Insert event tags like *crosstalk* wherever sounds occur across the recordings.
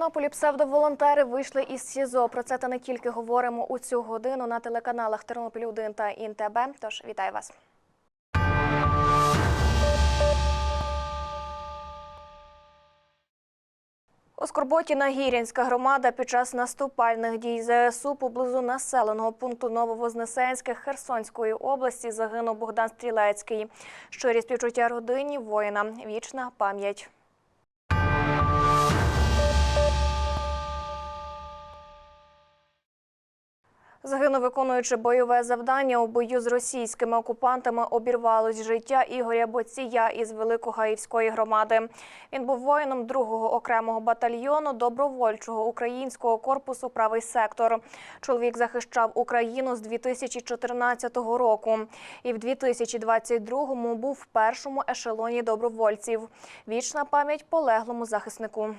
Тернополі псевдоволонтери вийшли із СІЗО. Про це та не тільки говоримо у цю годину на телеканалах Тернопіль 1 та ІНТБ. Тож вітаю вас. У Скорботі Нагірянська громада під час наступальних дій ЗСУ поблизу населеного пункту Нововознесенське Херсонської області загинув Богдан Стрілецький. Щирі співчуття родині воїна. Вічна пам'ять. Загинув, виконуючи бойове завдання у бою з російськими окупантами, обірвалось життя Ігоря Боція із Великогаївської громади. Він був воїном 2-го окремого батальйону добровольчого українського корпусу Правий сектор. Чоловік захищав Україну з 2014 року і в 2022-му був в першому ешелоні добровольців. Вічна пам'ять полеглому захиснику.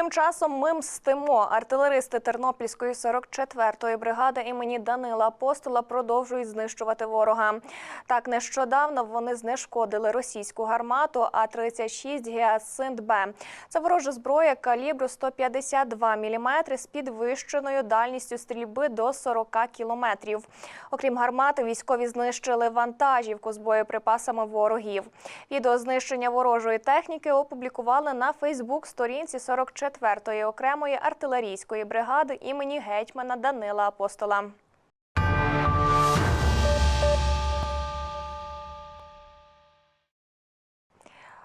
Тим часом ми мстимо. Артилеристи Тернопільської 44-ї бригади імені Данила Апостола продовжують знищувати ворога. Так нещодавно вони знешкодили російську гармату А 36 гіасинт Б. Це ворожа зброя калібру 152 мм з підвищеною дальністю стрільби до 40 кілометрів. Окрім гармати, військові знищили вантажівку з боєприпасами ворогів. Відео знищення ворожої техніки опублікували на Фейсбук сторінці 44 4-ї окремої артилерійської бригади імені гетьмана Данила Апостола.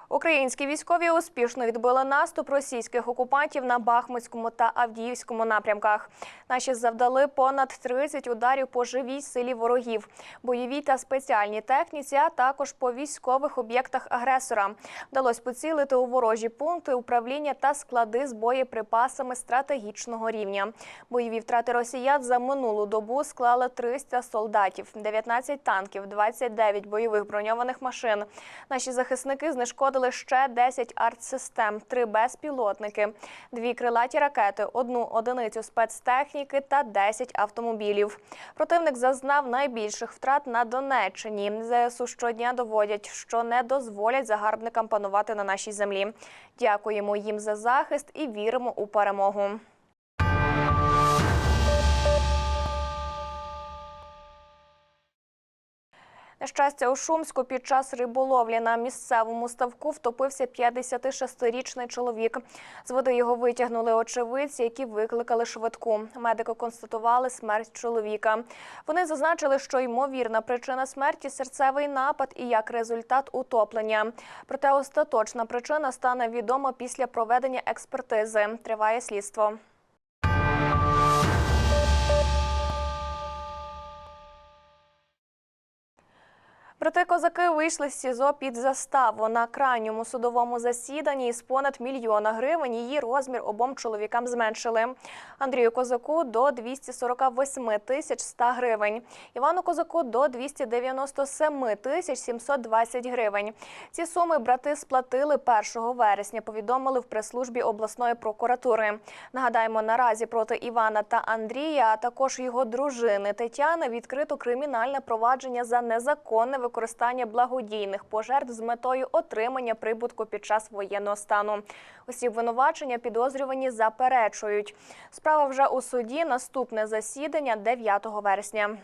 Українські військові успішно відбили наступ російських окупантів на Бахмутському та Авдіївському напрямках. Наші завдали понад 30 ударів по живій силі ворогів, бойовій та спеціальній техніці, а також по військових об'єктах агресора. Вдалось поцілити у ворожі пункти управління та склади з боєприпасами стратегічного рівня. Бойові втрати росіян за минулу добу склали 300 солдатів, 19 танків, 29 бойових броньованих машин. Наші захисники знешкодили ще 10 артсистем, три безпілотники, дві крилаті ракети, одну одиницю спецтехніки та 10 автомобілів. Противник зазнав найбільших втрат на Донеччині. ЗСУ щодня доводять, що не дозволять загарбникам панувати на нашій землі. Дякуємо їм за захист і віримо у перемогу. Щастя, у Шумську під час риболовлі на місцевому ставку втопився 56-річний чоловік. З води його витягнули очевидці, які викликали швидку. Медики констатували смерть чоловіка. Вони зазначили, що ймовірна причина смерті серцевий напад і як результат утоплення. Проте остаточна причина стане відома після проведення експертизи. Триває слідство. Проте козаки вийшли з СІЗО під заставу на крайньому судовому засіданні із понад мільйона гривень. Її розмір обом чоловікам зменшили. Андрію Козаку до 248 тисяч 100 гривень. Івану Козаку до 297 тисяч 720 гривень. Ці суми брати сплатили 1 вересня. Повідомили в прес-службі обласної прокуратури. Нагадаємо, наразі проти Івана та Андрія, а також його дружини Тетяни, відкрито кримінальне провадження за незаконне використання благодійних пожертв з метою отримання прибутку під час воєнного стану. Усі обвинувачення підозрювані заперечують. Справа вже у суді. Наступне засідання 9 вересня.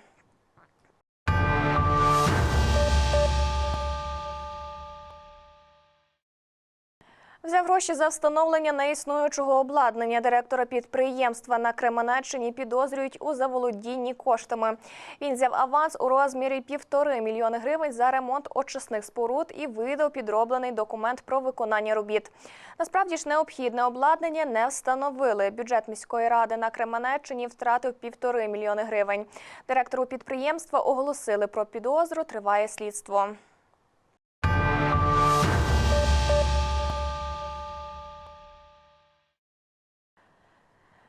Взяв гроші за встановлення неіснуючого обладнання. Директора підприємства на Кременеччині підозрюють у заволодінні коштами. Він взяв аванс у розмірі півтори мільйони гривень за ремонт очисних споруд і видав підроблений документ про виконання робіт. Насправді ж необхідне обладнання не встановили. Бюджет міської ради на Кременеччині втратив півтори мільйони гривень. Директору підприємства оголосили про підозру. Триває слідство.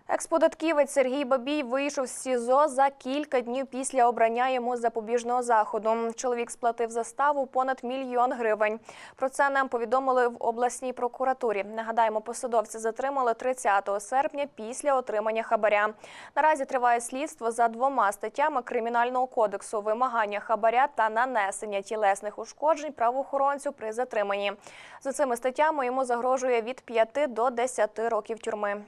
Експодатківець Сергій Бабій вийшов з СІЗО за кілька днів після обрання йому запобіжного заходу. Чоловік сплатив заставу понад мільйон гривень. Про це нам повідомили в обласній прокуратурі. Нагадаємо, посадовця затримали 30 серпня після отримання хабаря. Наразі триває слідство за двома статтями кримінального кодексу: вимагання хабаря та нанесення тілесних ушкоджень правоохоронцю при затриманні. За цими статтями йому загрожує від 5 до 10 років тюрми.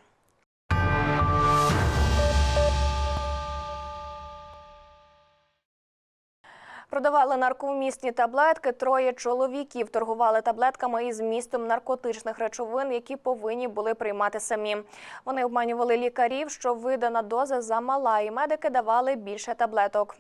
Продавали наркомісні таблетки. Троє чоловіків торгували таблетками із містом наркотичних речовин, які повинні були приймати самі. Вони обманювали лікарів, що видана доза замала, і медики давали більше таблеток.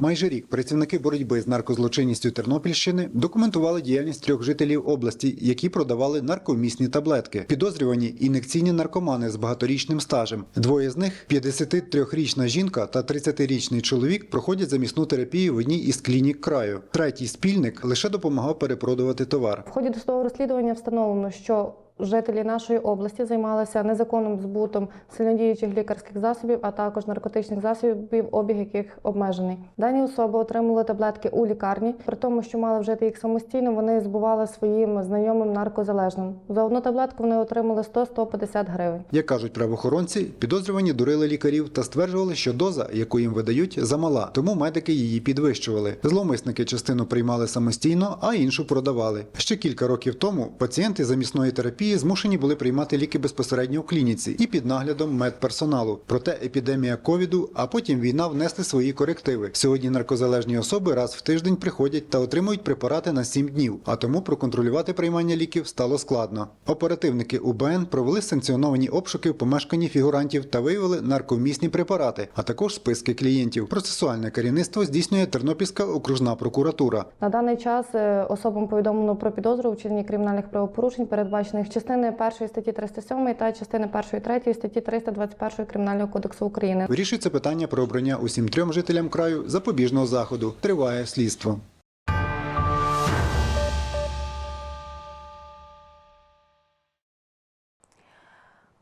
Майже рік працівники боротьби з наркозлочинністю Тернопільщини документували діяльність трьох жителів області, які продавали наркомісні таблетки. Підозрювані ін'єкційні наркомани з багаторічним стажем. Двоє з них 53-річна жінка та 30-річний чоловік проходять замісну терапію в одній із клінік краю. Третій спільник лише допомагав перепродувати товар. В ході досудового розслідування встановлено, що жителі нашої області займалися незаконним збутом сильнодіючих лікарських засобів, а також наркотичних засобів, обіг яких обмежений. Дані особи отримали таблетки у лікарні, при тому, що мали вжити їх самостійно, вони збували своїм знайомим наркозалежним. За одну таблетку вони отримали 100-150 гривень. Як кажуть правоохоронці, підозрювані дурили лікарів та стверджували, що доза, яку їм видають, замала, тому медики її підвищували. Зловмисники частину приймали самостійно, а іншу продавали. Ще кілька років тому пацієнти замісної терапії змушені були приймати ліки безпосередньо в клініці і під наглядом медперсоналу. Проте епідемія ковіду, а потім війна внесли свої корективи. Сьогодні наркозалежні особи раз в тиждень приходять та отримують препарати на 7 днів, а тому проконтролювати приймання ліків стало складно. Оперативники УБН провели санкціоновані обшуки в помешканні фігурантів та виявили наркомісні препарати, а також списки клієнтів. Процесуальне керівництво здійснює Тернопільська окружна прокуратура. На даний час е, особам повідомлено про підозру у вчиненні кримінальних правопорушень, передбачених частини 1 статті 307 та частини 1 3 статті 321 Кримінального кодексу України. Вирішується питання про обрання усім трьом жителям краю запобіжного заходу. Триває слідство.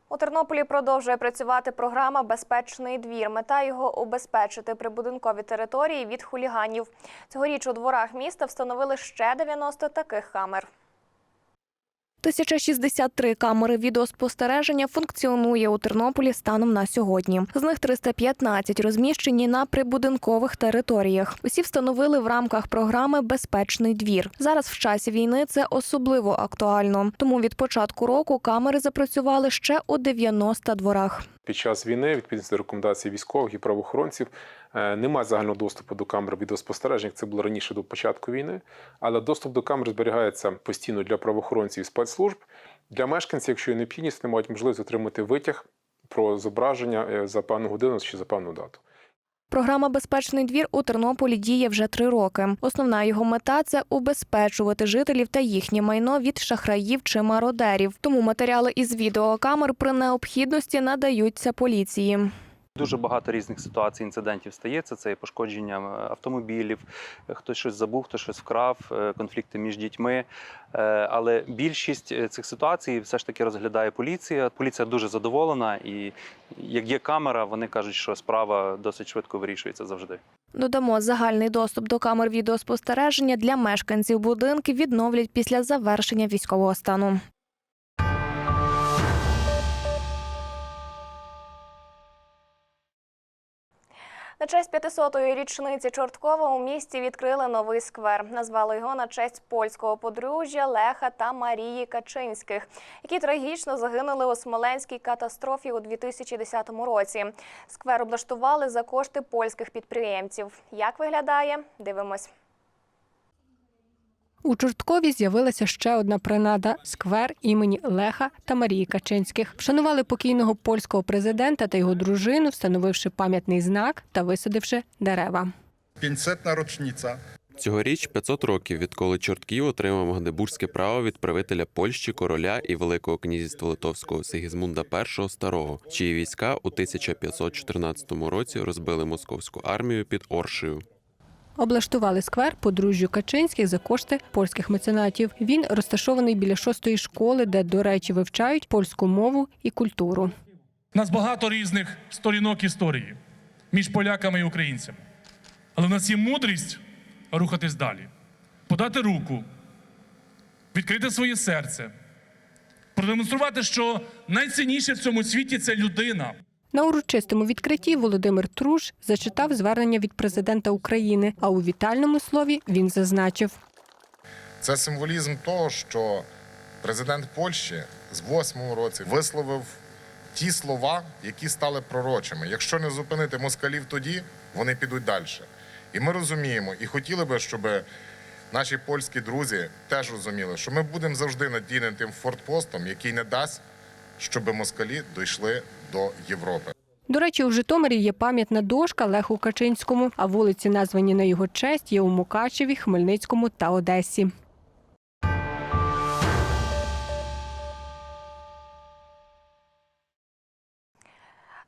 У Тернополі продовжує працювати програма Безпечний двір. Мета його убезпечити прибудинкові території від хуліганів. Цьогоріч у дворах міста встановили ще 90 таких камер. 1063 камери відеоспостереження функціонує у Тернополі станом на сьогодні. З них 315 розміщені на прибудинкових територіях. Усі встановили в рамках програми Безпечний двір. Зараз в часі війни це особливо актуально. Тому від початку року камери запрацювали ще у 90 дворах. Під час війни, відповідно до рекомендацій військових і правоохоронців, е, немає загального доступу до камер відеоспостережень. Це було раніше до початку війни. Але доступ до камер зберігається постійно для правоохоронців і спецслужб. Для мешканців, якщо є необхідність, не мають можливість отримати витяг про зображення е, за певну годину чи за певну дату. Програма Безпечний двір у Тернополі діє вже три роки. Основна його мета це убезпечувати жителів та їхнє майно від шахраїв чи мародерів. Тому матеріали із відеокамер при необхідності надаються поліції. Дуже багато різних ситуацій, інцидентів стається. Це і пошкодження е, автомобілів, е, хтось щось забув, хтось щось вкрав, е, конфлікти між дітьми. Але більшість цих ситуацій все ж таки розглядає поліція. Поліція дуже задоволена, і як є камера, вони кажуть, що справа досить швидко вирішується завжди. Додамо загальний доступ до камер відеоспостереження для мешканців будинків відновлять після завершення військового стану. На честь 500-ї річниці Чорткова у місті відкрили новий сквер. Назвали його на честь польського подружжя Леха та Марії Качинських, які трагічно загинули у Смоленській катастрофі у 2010 році. Сквер облаштували за кошти польських підприємців. Як виглядає? Дивимось. У Чорткові з'явилася ще одна принада сквер імені Леха та Марії Качинських. Вшанували покійного польського президента та його дружину, встановивши пам'ятний знак та висадивши дерева. 500 rocznica. Цьогоріч 500 років, відколи Чортків отримав магдебурзьке право від правителя Польщі, короля і Великого князівства Литовського Сигізмунда І Старого, чиї війська у 1514 році розбили московську армію під Оршею. Облаштували сквер подружжю Качинських за кошти польських меценатів. Він розташований біля шостої школи, де, до речі, вивчають польську мову і культуру. У нас багато різних сторінок історії між поляками і українцями. Але в нас є мудрість рухатись далі, подати руку, відкрити своє серце, продемонструвати, що найцінніше в цьому світі це людина. На урочистому відкритті Володимир Труш зачитав звернення від президента України. А у вітальному слові він зазначив. Це символізм того, що президент Польщі з восьмого році висловив ті слова, які стали пророчими. Якщо не зупинити москалів тоді, вони підуть далі. І ми розуміємо, і хотіли би, щоб наші польські друзі теж розуміли, що ми будемо завжди надійним тим фортпостом, який не дасть, щоб москалі дійшли до Європи. До речі, у Житомирі є пам'ятна дошка Леху Качинському, а вулиці, названі на його честь, є у Мукачеві, Хмельницькому та Одесі.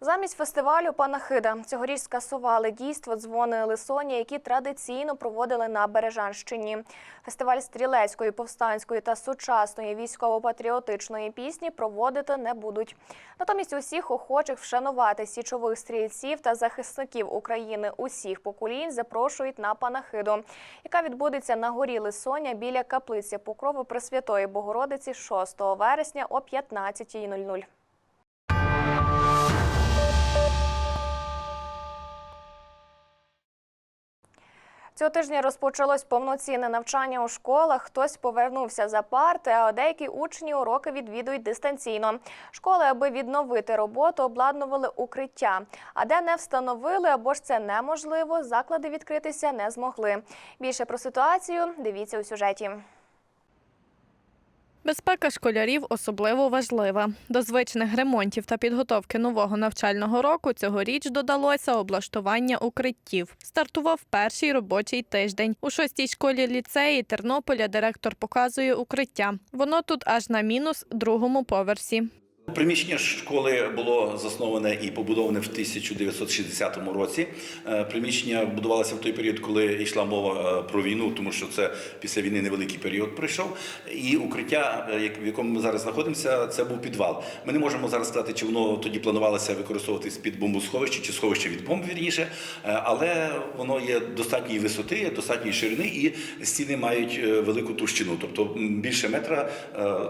Замість фестивалю Панахида цьогоріч скасували дійство дзвони Лисоні, які традиційно проводили на Бережанщині. Фестиваль стрілецької, повстанської та сучасної військово-патріотичної пісні проводити не будуть. Натомість усіх охочих вшанувати січових стрільців та захисників України усіх поколінь запрошують на Панахиду, яка відбудеться на горі Лисоня біля каплиці Покрови Пресвятої Богородиці 6 вересня о 15.00. Цього тижня розпочалось повноцінне навчання у школах. Хтось повернувся за парти, а деякі учні уроки відвідують дистанційно. Школи, аби відновити роботу, обладнували укриття. А де не встановили або ж це неможливо, заклади відкритися не змогли. Більше про ситуацію дивіться у сюжеті. Безпека школярів особливо важлива. До звичних ремонтів та підготовки нового навчального року цьогоріч додалося облаштування укриттів. Стартував перший робочий тиждень. У шостій школі ліцеї Тернополя директор показує укриття. Воно тут аж на мінус другому поверсі. Приміщення школи було засноване і побудоване в 1960 році. Е, Приміщення будувалося в той період, коли йшла мова е, про війну, тому що це після війни невеликий період пройшов. І укриття, е, в якому ми зараз знаходимося, це був підвал. Ми не можемо зараз сказати, чи воно тоді планувалося використовуватись під бомбосховище чи сховище від бомб, вірніше, але воно є достатньої висоти, достатньої ширини, і стіни мають велику товщину, тобто більше метра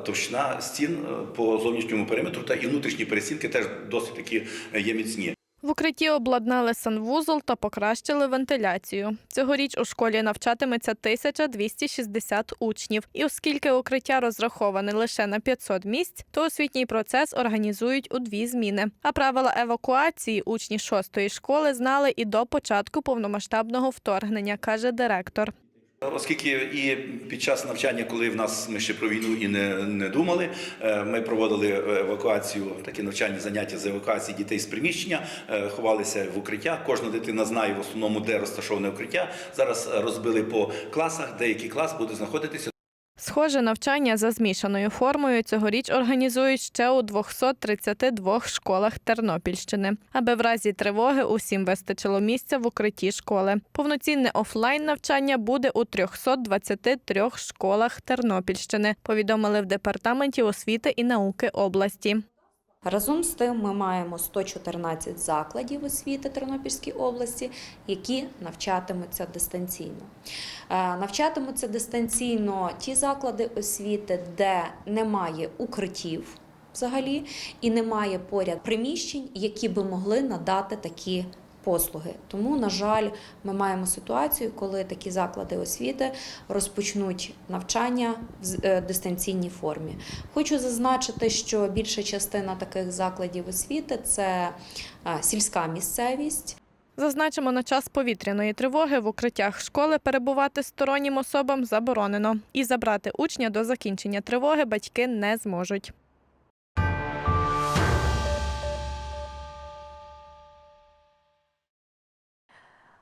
товщина стін по зовнішньому периметру, та і внутрішні перестінки теж досить таки е, є міцні. В укритті обладнали санвузол та покращили вентиляцію. Цьогоріч у школі навчатиметься 1260 учнів. І оскільки укриття розраховане лише на 500 місць, то освітній процес організують у дві зміни. А правила евакуації учні шостої школи знали і до початку повномасштабного вторгнення, каже директор. Оскільки і під час навчання, коли в нас ми ще про війну і не, не думали, е, ми проводили евакуацію, такі навчальні заняття з евакуації дітей з приміщення, е, ховалися в укриття. Кожна дитина знає в основному, де розташоване укриття. Зараз розбили по класах, деякий клас буде знаходитися. Схоже навчання за змішаною формою цьогоріч організують ще у 232 школах Тернопільщини, аби в разі тривоги усім вистачило місця в укритті школи. Повноцінне офлайн навчання буде у 323 школах Тернопільщини, повідомили в департаменті освіти і науки області. Разом з тим, ми маємо 114 закладів освіти Тернопільській області, які навчатимуться дистанційно. Е, Навчатимуться дистанційно ті заклади освіти, де немає укриттів взагалі, і немає поряд приміщень, які би могли надати такі. Послуги тому, на жаль, ми маємо ситуацію, коли такі заклади освіти розпочнуть навчання в е, дистанційній формі. Хочу зазначити, що більша частина таких закладів освіти це е, сільська місцевість. Зазначимо, на час повітряної тривоги в укриттях школи перебувати стороннім особам заборонено, і забрати учня до закінчення тривоги батьки не зможуть.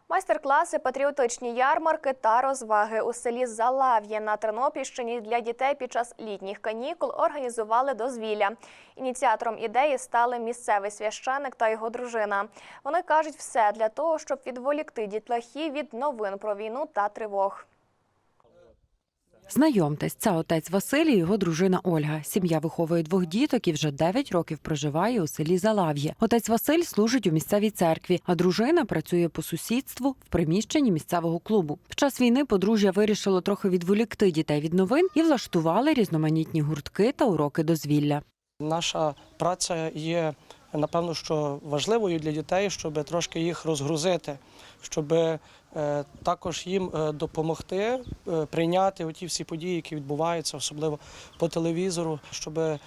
Майстер-класи, патріотичні ярмарки та розваги у селі Залав'є на Тернопільщині для дітей під час літніх канікул організували дозвілля. Ініціатором ідеї стали місцевий священик та його дружина. Вони кажуть все для того, щоб відволікти дітлахів від новин про війну та тривог. Знайомтесь, це отець Василій і його дружина Ольга. Сім'я виховує двох діток і вже 9 років проживає у селі Залав'є. Отець Василь служить у місцевій церкві, а дружина працює по сусідству в приміщенні місцевого клубу. Під час війни подружжя вирішило трохи відволікти дітей від новин і влаштували різноманітні гуртки та уроки дозвілля. Наша праця є напевно, що важливою для дітей, щоб трошки їх розгрузити, щоб також їм е, допомогти е, прийняти оті всі події, які відбуваються, особливо по телевізору, щоб е,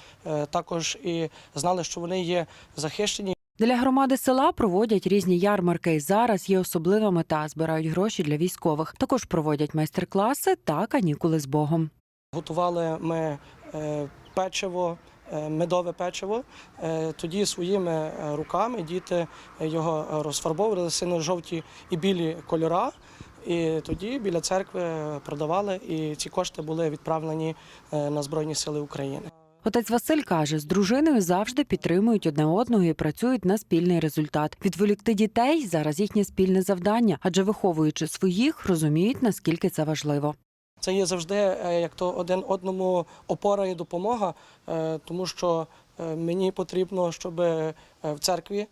також і знали, що вони є захищені. Для громади села проводять різні ярмарки. І зараз є особлива мета збирають гроші для військових. Також проводять майстер-класи та канікули з Богом. Готували ми е, печиво, е, медове печиво. Е, Тоді своїми е, руками діти його розфарбовували сино-жовті і білі кольора. І тоді біля церкви продавали, і ці кошти були відправлені е, на Збройні Сили України. Отець Василь каже, з дружиною завжди підтримують одне одного і працюють на спільний результат. Відволікти дітей зараз їхнє спільне завдання, адже виховуючи своїх, розуміють наскільки це важливо. Це є завжди е, як то один одному опора і допомога, е, тому що е, мені потрібно, щоб в церкві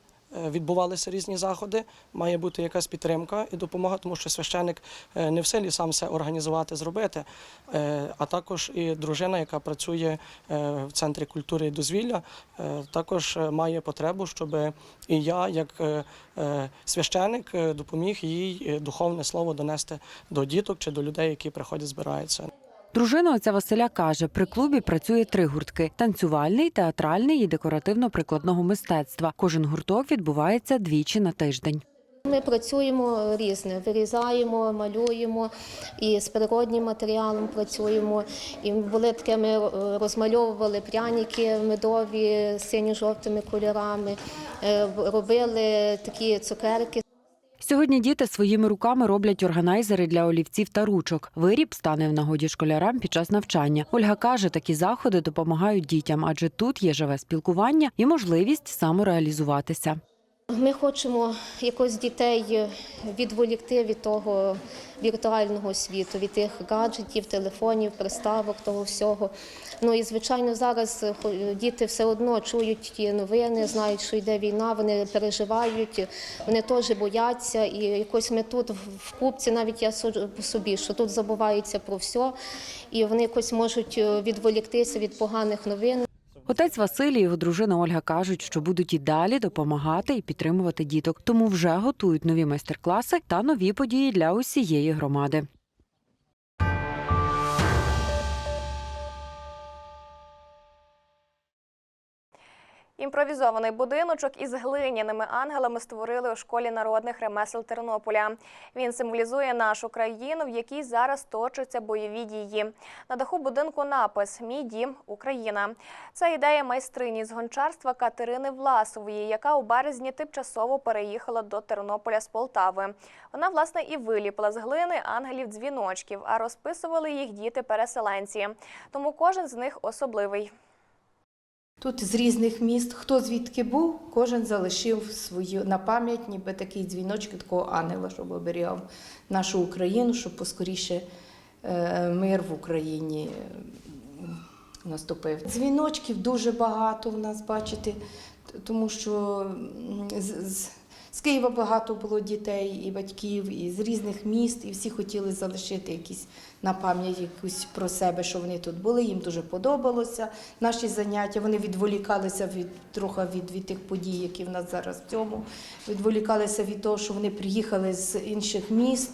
відбувалися різні заходи, має бути якась підтримка і допомога, тому що священик е, не в силі сам все організувати, зробити, Е, а також і дружина, яка працює е, в центрі культури і дозвілля, е, також е, має потребу, щоб і я, як е, е, священик, е, допоміг їй е, духовне слово донести до діток чи до людей, які приходять, збираються. Дружина отця Василя каже, при клубі працює три гуртки: танцювальний, театральний і декоративно-прикладного мистецтва. Кожен гурток відбувається двічі на тиждень. Ми працюємо різне, вирізаємо, малюємо і з природнім матеріалом працюємо. І були таке, ми е, розмальовували пряники медові синьо-жовтими кольорами, е, робили такі цукерки. Сьогодні діти своїми руками роблять органайзери для олівців та ручок. Виріб стане в нагоді школярам під час навчання. Ольга каже, такі заходи допомагають дітям, адже тут є живе спілкування і можливість самореалізуватися. Ми хочемо якось дітей відволікти від того віртуального світу, від тих гаджетів, телефонів, приставок, того всього. Ну і звичайно, зараз діти все одно чують ті новини, знають, що йде війна, вони переживають, вони теж бояться. І якось ми тут в купці, навіть я по собі, що тут забувається про все, і вони якось можуть е, відволіктися від поганих новин. Отець Василій і його дружина Ольга кажуть, що будуть і далі допомагати і підтримувати діток, тому вже готують нові майстер-класи та нові події для усієї громади. Імпровізований будиночок із глиняними ангелами створили у школі народних ремесел Тернополя. Він символізує нашу країну, в якій зараз точаться бойові дії. На даху будинку напис Мій дім Україна. Це ідея майстрині з гончарства Катерини Власової, яка у березні тимчасово переїхала до Тернополя з Полтави. Вона власне і виліпила з глини ангелів дзвіночків, а розписували їх діти-переселенці. Тому кожен з них особливий. Тут з різних міст, хто звідки був, кожен залишив свою на пам'ять, ніби такий дзвіночки такого ангела, щоб оберігав нашу Україну, щоб поскоріше е, мир в Україні е, наступив. Дзвіночків дуже багато в нас, бачите, тому що з, з, Києва багато було дітей і батьків, і з різних міст, і всі хотіли залишити якісь на пам'ять якусь про себе, що вони тут були. Їм дуже подобалося наші заняття. Вони відволікалися від трохи від, від тих подій, які в нас зараз в цьому. Відволікалися від того, що вони приїхали з інших міст.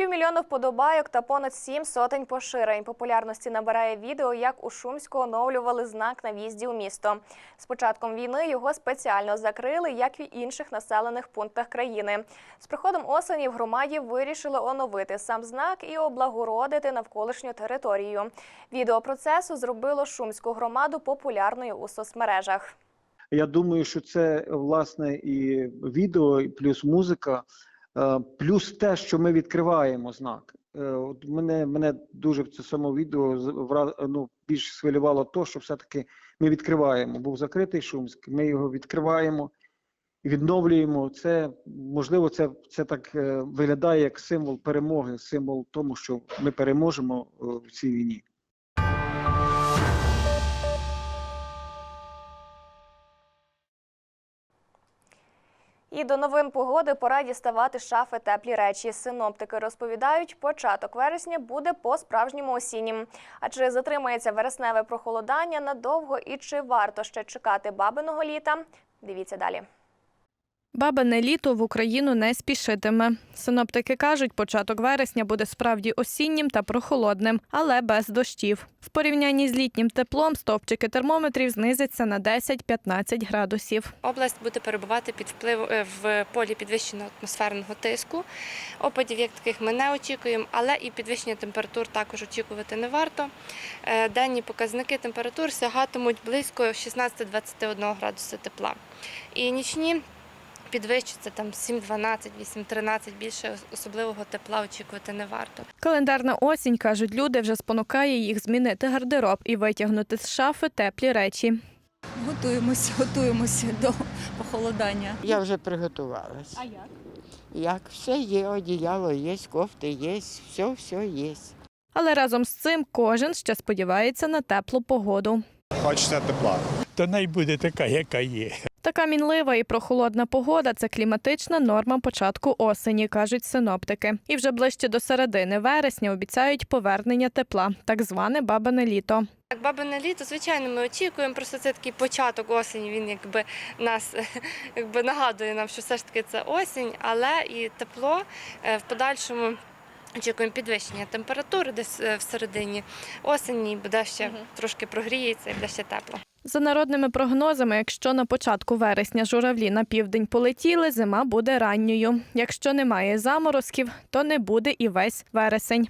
Півмільйона вподобайок та понад сім сотень поширень. Популярності набирає відео, як у Шумську оновлювали знак на в'їзді у місто. З початком війни його спеціально закрили, як в інших населених пунктах країни. З приходом осені в громаді вирішили оновити сам знак і облагородити навколишню територію. Відео процесу зробило Шумську громаду популярною у соцмережах. Я думаю, що це власне і відео, і плюс музика, плюс те, що ми відкриваємо знак. Е, От мене, мене дуже в цьому відео ну, більш схвилювало то, що все-таки ми відкриваємо. Був закритий Шумськ, ми його відкриваємо. і відновлюємо. Це можливо, це, це так е, виглядає як символ перемоги, символ тому, що ми переможемо е, в цій війні. І до новин погоди пора діставати шафи теплі речі. Синоптики розповідають, початок вересня буде по-справжньому осіннім. А чи затримається вересневе прохолодання надовго і чи варто ще чекати бабиного літа? Дивіться далі. Бабине літо в Україну не спішитиме. Синоптики кажуть, початок вересня буде справді осіннім та прохолодним, але без дощів. В порівнянні з літнім теплом стовпчики термометрів знизяться на 10-15 градусів. Область буде перебувати під вплив е, в полі підвищеного атмосферного тиску. Опадів як таких ми не очікуємо, але і підвищення температур також очікувати не варто. Е, Денні показники температур сягатимуть близько 16-21 градуса тепла. І нічні підвищаться там 7-12, 8-13, більше особливого тепла очікувати не варто. Календарна осінь, кажуть люди, вже спонукає їх змінити гардероб і витягнути з шафи теплі речі. Готуємося, готуємося до похолодання. Я вже приготувалась. А як? Як все є, одіяло є, кофти є, все, все є. Але разом з цим кожен ще сподівається на теплу погоду. Хочеться тепла. То най буде така, яка є. Така мінлива і прохолодна погода це кліматична норма початку осені, кажуть синоптики. І вже ближче до середини вересня обіцяють повернення тепла, так зване бабине літо. Як бабине літо, звичайно, ми очікуємо. Просто це такий початок осені. Він якби нас *laughs* якби нагадує нам, що все ж таки це осінь, але і тепло е, в подальшому. Очікуємо підвищення температури десь е, в середині осені, буде ще трошки прогріється і буде ще тепло. За народними прогнозами, якщо на початку вересня журавлі на південь полетіли, зима буде ранньою. Якщо немає заморозків, то не буде і весь вересень.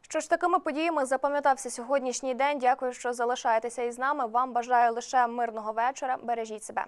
Що ж такими подіями запам'ятався сьогоднішній день. Дякую, що залишаєтеся із нами. Вам бажаю лише мирного вечора. Бережіть себе.